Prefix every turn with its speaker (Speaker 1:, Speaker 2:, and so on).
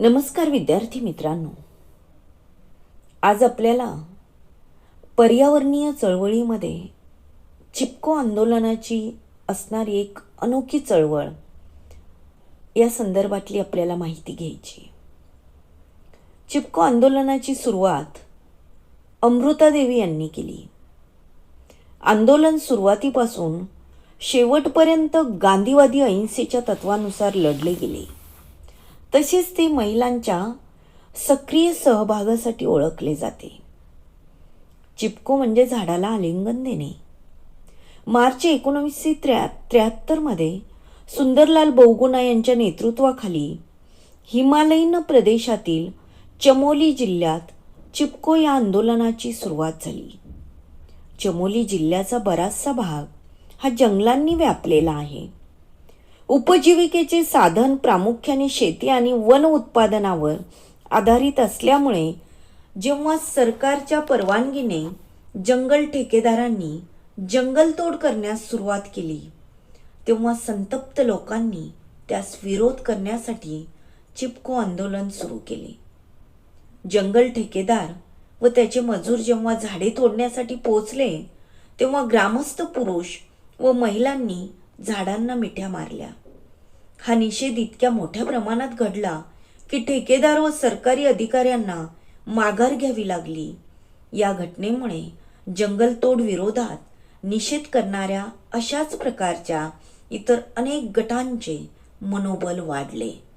Speaker 1: नमस्कार विद्यार्थी मित्रांनो. आज आपल्याला पर्यावरणीय चळवळीमध्ये चिपको आंदोलनाची असणारी एक अनोखी चळवळ या संदर्भातली आपल्याला माहिती घ्यायची चिपको आंदोलनाची सुरुवात अमृतादेवी यांनी केली. आंदोलन सुरुवातीपासून शेवटपर्यंत गांधीवादी अहिंसेच्या तत्वानुसार लढले गेले. तसेच ते महिलांच्या सक्रिय सहभागासाठी ओळखले जाते. चिपको म्हणजे झाडाला आलिंगन देणे. मार्च एकोणीसशे त्र्या त्र्याहत्तरमध्ये सुंदरलाल बहुगुणा यांच्या नेतृत्वाखाली हिमालयीन प्रदेशातील चमोली जिल्ह्यात चिपको या आंदोलनाची सुरुवात झाली. चमोली जिल्ह्याचा बराचसा भाग हा जंगलांनी व्यापलेला आहे. उपजीविकेचे साधन प्रामुख्याने शेती आणि वन उत्पादनावर आधारित असल्यामुळे जेव्हा सरकारच्या परवानगीने जंगल ठेकेदारांनी जंगलतोड करण्यास सुरुवात केली तेव्हा संतप्त लोकांनी त्यास विरोध करण्यासाठी चिपको आंदोलन सुरू केले. जंगल ठेकेदार व त्याचे मजूर जेव्हा झाडे तोडण्यासाठी पोचले तेव्हा ग्रामस्थ पुरुष व महिलांनी झाडांना मिठ्या मारल्या. हा निषेध इतक्या मोठ्या प्रमाणात घडला की ठेकेदार व सरकारी अधिकाऱ्यांना माघार घ्यावी लागली. या घटनेमुळे जंगलतोड विरोधात निषेध करणाऱ्या अशाच प्रकारच्या इतर अनेक गटांचे मनोबल वाढले.